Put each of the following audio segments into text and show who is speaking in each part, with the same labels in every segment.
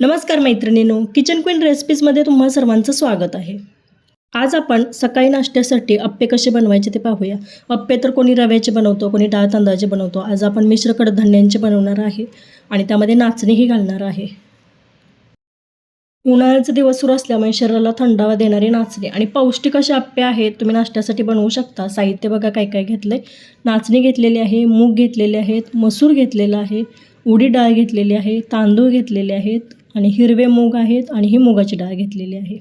Speaker 1: नमस्कार मैत्रिणींनो kitchen queen रेसिपीजमध्ये तुम्हा सर्वांचं स्वागत आहे. आज आपण सकाळी नाश्त्यासाठी अप्पे कसे बनवायचे ते पाहूया. अप्पे तर कोणी रव्याचे बनवतो कोणी डाळ तांदळाचे बनवतो. आज आपण मिश्र कडधान्यांचे बनवणार आहे आणि त्यामध्ये नाचणीही घालणार आहे. उन्हाळ्याचे दिवस सुरू असल्यामुळे शरीराला थंडावा देणारी नाचणी आणि पौष्टिक असे अप्पे आहेत तुम्ही नाश्त्यासाठी बनवू शकता. साहित्य बघा काय काय घेतलं आहे नाचणी घेतलेली आहे मूग घेतलेले आहेत मसूर घेतलेला आहे उडीद डाळ घेतलेली आहे तांदूळ घेतलेले आहेत आणि हिरवे मूग आहेत आणि ही मुगाची डाळ घेतलेली आहे.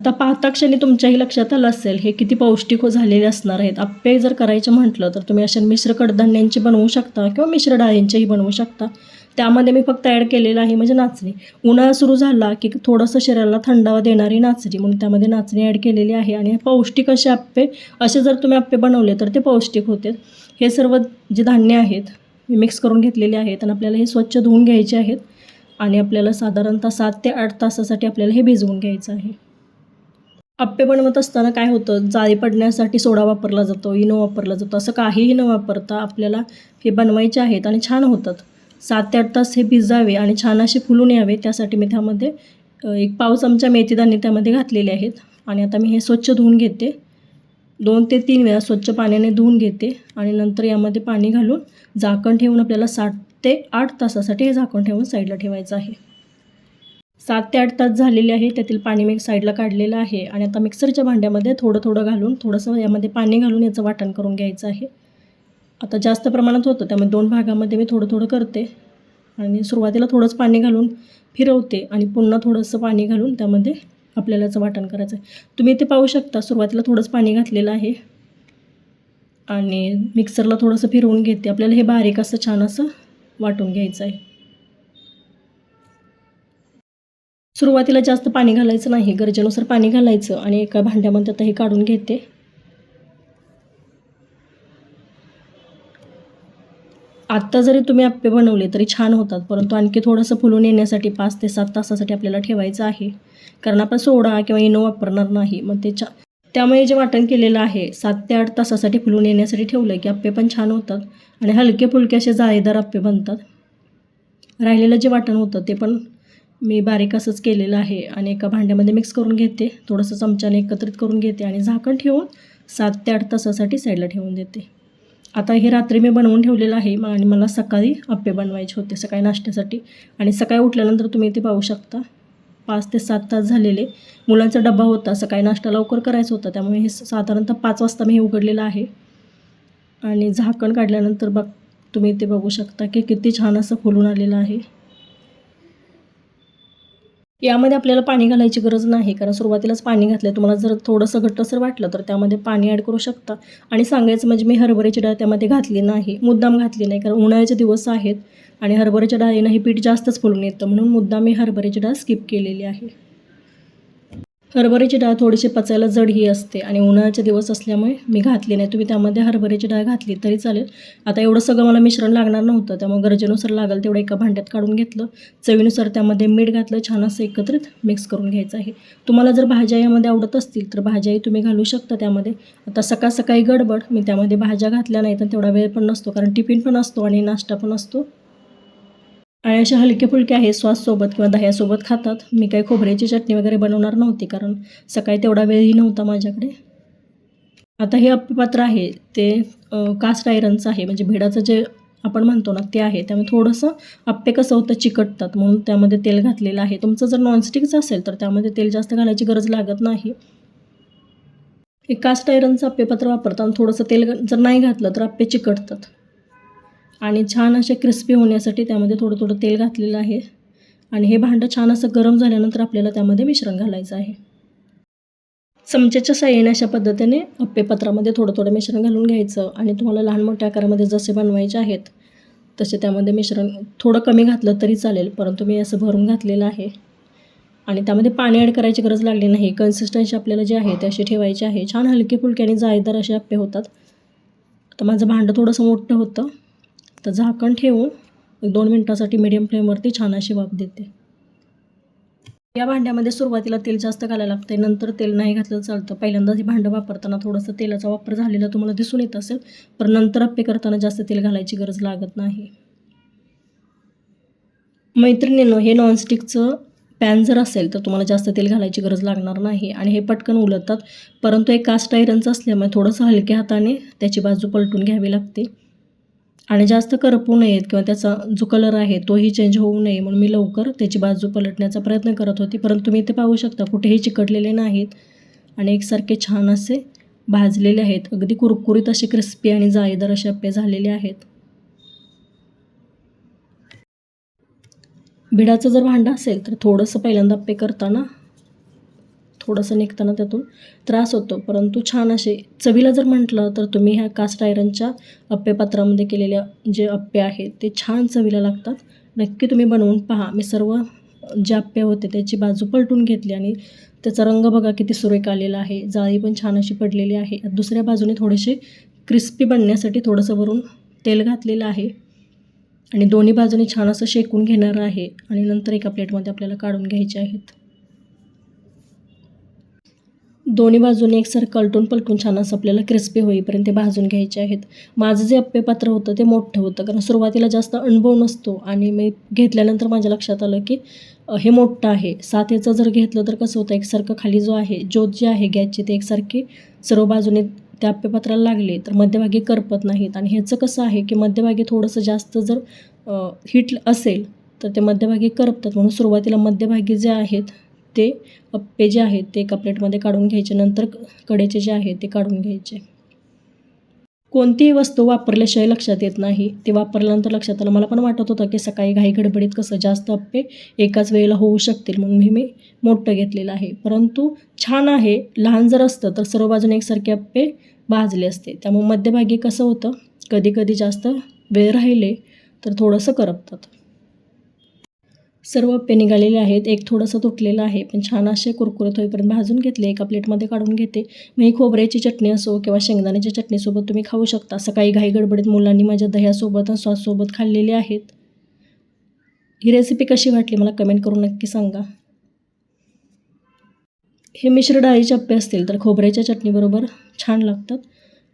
Speaker 1: आता पाहता क्षणी तुमच्याही लक्षात आलं असेल हे किती पौष्टिक हो झालेले असणार आहेत. आप्पे जर करायचे म्हटलं तर तुम्ही अशा मिश्र कडधान्यांचे बनवू शकता किंवा मिश्र डाळींचेही बनवू शकता. त्यामध्ये मी फक्त ॲड केलेलं आहे म्हणजे नाचणी. उन्हाळा सुरू झाला की थोडंसं शरीराला थंडावा देणारी नाचणी म्हणून त्यामध्ये नाचणी ॲड केलेली आहे. आणि पौष्टिक असे आप्पे असे जर तुम्ही आप्पे बनवले तर ते पौष्टिक होते. हे सर्व जे धान्य आहेत मी मिक्स करून घेतलेले आहेत आणि आपल्याला हे स्वच्छ धुवून घ्यायचे आहेत. आणि आपल्याला साधारणतः सात ते आठ तासासाठी आपल्याला हे भिजवून घ्यायचं आहे. आप्पे बनवत असताना काय होतं? जाळी पडण्यासाठी सोडा वापरला जातो इनो वापरला जातो. असं काहीही न वापरता आपल्याला हे बनवायचे आहेत आणि छान होतात. सात ते आठ तास हे भिजावे आणि छान असे फुलून यावे. त्यासाठी मी त्यामध्ये एक पाव चमचा मेथीदाणे त्यामध्ये घातलेले आहेत. आणि आता मी हे स्वच्छ धुवून घेते. दोन ते तीन वेळा स्वच्छ पाण्याने धुवून घेते. आणि नंतर यामध्ये पाणी घालून झाकण ठेवून आपल्याला साठ ते आठ तासासाठी हे झाकून ठेवून साईडला ठेवायचं आहे. सात ते आठ तास झालेले आहे त्यातील पाणी मी साईडला काढलेलं आहे आणि आता मिक्सरच्या भांड्यामध्ये थोडं थोडं घालून थोडंसं यामध्ये पाणी घालून याचं वाटण करून घ्यायचं आहे. आता जास्त प्रमाणात होतं त्यामुळे दोन भागामध्ये मी थोडं थोडं करते आणि सुरुवातीला थोडंच पाणी घालून फिरवते आणि पुन्हा थोडंसं पाणी घालून त्यामध्ये आपल्याला याचं वाटण करायचं आहे. तुम्ही इथे पाहू शकता सुरुवातीला थोडंच पाणी घातलेलं आहे आणि मिक्सरला थोडंसं फिरवून घेते. आपल्याला हे बारीक असं छान असं वाटून घ्यायचं आहे. सुरुवातीला जास्त पाणी घालायचं नाही गरजेनुसार पाणी घालायचं आणि एका भांड्यामध्ये आता हे काढून घेते. आत्ता जरी तुम्ही आप्पे बनवले तरी छान होतात परंतु आणखी थोडंसं फुलून येण्यासाठी पाच ते सात तासासाठी आपल्याला ठेवायचं आहे. कारण आपण सोडा किंवा इनो वापरणार नाही मग ते छा त्यामुळे जे वाटण केलेलं आहे सात ते आठ तासासाठी फुलून येण्यासाठी ठेवलं की आप्पे पण छान होतात आणि हलके फुलके असे जाळीदार आप्पे बनतात. राहिलेलं जे वाटण होतं ते पण मी बारीक असंच केलेलं आहे आणि एका भांड्यामध्ये मिक्स करून घेते. थोडंसं चमच्याने एकत्रित करून घेते आणि झाकण ठेवून सात ते आठ तासासाठी साईडला ठेवून देते. आता हे रात्री मी बनवून ठेवलेलं आहे मग आणि मला सकाळी आप्पे बनवायचे होते सकाळी नाश्त्यासाठी. आणि सकाळी उठल्यानंतर तुम्ही ते पाहू शकता. पाच ते सात तास झालेले. मुलांचा डबा होता सकाळी नाश्ता लवकर करायचा होता त्यामुळे हे साधारणतः पाच वाजता मी हे उघडलेलं आहे. आणि झाकण काढल्यानंतर बघ तुम्ही ते बघू शकता की किती छान असं फुलून आलेलं आहे. यामध्ये आपल्याला पाणी घालायची गरज नाही कारण सुरुवातीलाच पाणी घातलं तुम्हाला जर थोडंसं घट्टसर वाटलं तर त्यामध्ये पाणी ॲड करू शकता. आणि सांगायचं म्हणजे मी हरभऱ्याची डाळ त्यामध्ये घातली नाही मुद्दाम घातली नाही कारण उन्हाळ्याचे दिवस आहेत आणि हरभऱ्याच्या डाळीनं हे पीठ जास्तच फुलून येतं. म्हणून मुद्दाम मी हरभऱ्याची डाळ स्किप केलेली आहे. हरभऱ्याची डाळ थोडीशी पचायला जड ही असते आणि उन्हाळ्याचे दिवस असल्यामुळे मी घातली नाही. तुम्ही त्यामध्ये हरभऱ्याची डाळ घातली तरी चालेल. आता एवढं सगळं मला मिश्रण लागणार नव्हतं त्यामुळे गरजेनुसार लागेल तेवढं एका भांड्यात काढून घेतलं. चवीनुसार त्यामध्ये मीठ घातलं छान असं एकत्रित मिक्स करून घ्यायचं आहे. तुम्हाला जर भाज्या यामध्ये आवडत असतील तर भाज्याही तुम्ही घालू शकता त्यामध्ये. आता सकाळ सकाळी गडबड मी त्यामध्ये भाज्या घातल्या नाही तर तेवढा वेळ पण नसतो कारण टिफिन पण असतो आणि नाश्ता पण असतो. आणि हलके फुलके आहे सॉससोबत किंवा दह्यासोबत खातात. मी काही खोबऱ्याची चटणी वगैरे बनवणार नव्हती कारण सकाळी तेवढा वेळही नव्हता माझ्याकडे. आता हे अप्पीपात्र आहे ते कास्ट आयरनचं आहे. म्हणजे भेडाचं जे आपण म्हणतो ना ते आहे. त्यामुळे थोडंसं अप्पे कसं होतं चिकटतात. म्हणून त्यामध्ये तेल घातलेलं आहे. तुमचं जर नॉनस्टिकचं असेल तर त्यामध्ये तेल जास्त घालायची गरज लागत नाही. हे कास्ट आयरनचं अप्पेपात्र वापरताना थोडंसं तेल जर नाही घातलं तर आप्पे चिकटतात. आणि छान असे क्रिस्पी होण्यासाठी त्यामध्ये थोडं थोडं तेल घातलेलं आहे. आणि हे भांडं छान असं गरम झाल्यानंतर आपल्याला त्यामध्ये मिश्रण घालायचं आहे. चमच्याच्या साह्याने अशा पद्धतीने अप्पेपत्रामध्ये थोडं थोडं मिश्रण घालून घ्यायचं आणि तुम्हाला लहान मोठ्या आकारामध्ये जसे बनवायचे आहेत तसे त्यामध्ये मिश्रण थोडं कमी घातलं तरी चालेल परंतु मी असं भरून घातलेलं आहे. आणि त्यामध्ये पाणी ॲड करायची गरज लागली नाही. कन्सिस्टन्सी आपल्याला जी आहे ती अशी ठेवायची आहे. छान हलके फुलके आणि जाळीदार असे अप्पे होतात. तर माझं भांडं थोडंसं मोठं होतं. तर झाकण ठेवून एक दोन मिनटासाठी मीडियम फ्लेमवरती छान अशी वाफ देते. या भांड्यामध्ये सुरुवातीला तेल जास्त घालायला लागते नंतर तेल नाही घातलं चालतं. पहिल्यांदा हे भांडं वापरताना थोडंसं तेलाचा वापर झालेला तुम्हाला दिसून येत असेल पण नंतर अप्पे करताना जास्त तेल घालायची गरज लागत नाही. मैत्रिणीनं हे नॉनस्टिकचं पॅन जर असेल तर तुम्हाला जास्त तेल घालायची गरज लागणार नाही आणि हे पटकन उलटतात परंतु एक कास्ट आयरनचं असल्यामुळे थोडंसं हलक्या हाताने त्याची बाजू पलटून घ्यावी लागते. आणि जास्त करपू नयेत किंवा त्याचा जो कलर आहे तोही चेंज होऊ नये म्हणून मी लवकर त्याची बाजू पलटण्याचा प्रयत्न करत होते. परंतु तुम्ही ते पाहू शकता कुठेही चिकटलेले नाहीत आणि एकसारखे छान असे भाजलेले आहेत. अगदी कुरकुरीत असे क्रिस्पी आणि जाळीदार असे अप्पे झालेले आहेत. भिडाचं जर भांडं असेल तर थोडंसं पहिल्यांदा अप्पे करताना थोडंसं निघताना त्यातून त्रास होतो. परंतु छान असे चवीला जर म्हटलं तर तुम्ही ह्या कास्ट आयरनच्या अप्पे पात्रामध्ये केलेल्या जे अप्पे आहेत ते छान चवीला लागतात. नक्की तुम्ही बनवून पहा. मी सर्व जे अप्पे होते त्याची बाजू पलटून घेतली आणि त्याचा रंग बघा किती सुरेख आलेला आहे. जाळी पण छान अशी पडलेली आहे. दुसऱ्या बाजूने थोडेसे क्रिस्पी बनण्यासाठी थोडंसं वरून तेल घातलेलं आहे. आणि दोन्ही बाजूने छान असं शेकून घेणार आहे. आणि नंतर एका प्लेटमध्ये आपल्याला काढून घ्यायचे आहेत. दोन्ही बाजूने एकसारखं पलटून पलटून छान असं आपल्याला क्रिस्पी होईपर्यंत ते भाजून घ्यायचे आहेत. माझं जे अप्पे पात्र होतं ते मोठं होतं. कारण सुरुवातीला जास्त अनुभव नसतो आणि मी घेतल्यानंतर माझ्या लक्षात आलं की हे मोठं आहे. सात याचं जर घेतलं तर कसं होतं एकसारखं खाली जो आहे ज्योत जे आहे गॅसची ते एकसारखी सर्व बाजूने त्या अप्पेपात्राला लागले तर मध्यभागी करपत नाहीत. आणि ह्याचं कसं आहे की मध्यभागी थोडंसं जास्त जर हिट असेल तर ते मध्यभागी करपतात. म्हणून सुरुवातीला मध्यभागी जे आहेत ते अप्पे जे आहेत ते एका प्लेटमध्ये काढून घ्यायचे नंतर कडेचे जे आहे ते काढून घ्यायचे. कोणतीही वस्तू वापरल्याशिवाय लक्षात येत नाही. ते वापरल्यानंतर लक्षात आलं. मला पण वाटत होतं की सकाळी घाई गडबडीत कसं जास्त अप्पे एकाच वेळेला होऊ शकतील म्हणून मी मी मोठं घेतलेलं आहे. परंतु छान आहे. लहान जर असतं तर सर्व बाजूने एकसारखे अप्पे भाजले असते. त्यामुळे मध्यभागी कसं होतं? कधी कधी जास्त वेळ राहिले तर थोडंसं करपतात. सर्व अप्पे निघालेले आहेत. एक थोडंसं तुटलेलं आहे पण छान असे कुरकुरीत होईपर्यंत भाजून घेतले. एका प्लेटमध्ये काढून घेते. मग ही खोबऱ्याची चटणी असो किंवा शेंगदाण्याच्या चटणीसोबत तुम्ही खाऊ शकता. सकाळी घाई गडबडीत मुलांनी माझ्या दह्यासोबत आणि सॉससोबत खाल्लेली आहेत. ही रेसिपी कशी वाटली मला कमेंट करून नक्की सांगा. हे मिश्र डाळीचे अप्पे असतील तर खोबऱ्याच्या चटणीबरोबर छान लागतात.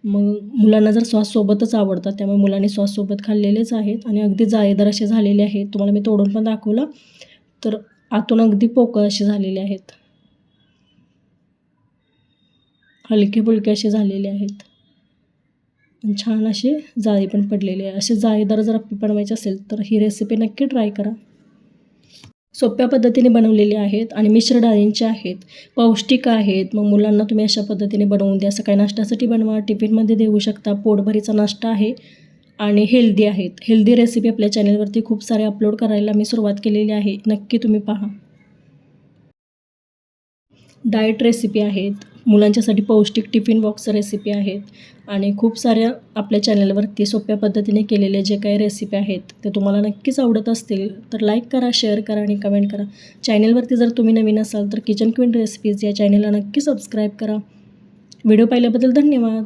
Speaker 1: मग मुलांना जर सॉससोबतच आवडतात त्यामुळे मुलांनी सॉससोबत खाल्लेलेच आहेत आणि अगदी जाळीदार असे झालेले आहेत. तुम्हाला मी तोडून पण दाखवलं. तर आतून अगदी पोकळ असे झालेले आहेत. हलके फुलके असे झालेले आहेत. आणि छान असे जाळी पण पडलेले आहे असे जाळीदार जर बनवायचे असेल तर ही रेसिपी नक्की ट्राय करा. सोप्या पद्धतीने बनवलेले आहेत आणि मिश्र डाळींचे आहेत. पौष्टिक आहेत. मग मुलांना तुम्ही अशा पद्धतीने बनवून द्या. सकाळी नाश्त्यासाठी बनवा. टिफिनमध्ये देऊ शकता. पोटभरीचा नाश्ता आहे आणि हेल्दी आहेत. हेल्दी रेसिपी आपल्या चॅनलवरती खूप सारे अपलोड करायला मी सुरुवात केलेली आहे. नक्की तुम्ही पहा. डाएट रेसिपी आहेत मुलांच्यासाठी पौष्टिक टिफिन बॉक्स रेसिपी आहेत आणि खूप साऱ्या आपल्या चॅनलवरती सोप्या पद्धतीने केलेले जे काही रेसिपी आहेत ते तुम्हाला नक्कीच आवडत असतील तर लाईक करा शेअर करा आणि कमेंट करा. चॅनलवरती जर तुम्ही नवीन असाल तर किचन क्वीन रेसिपीज या चॅनलला नक्की सबस्क्राईब करा. व्हिडिओ पाहिल्याबद्दल धन्यवाद.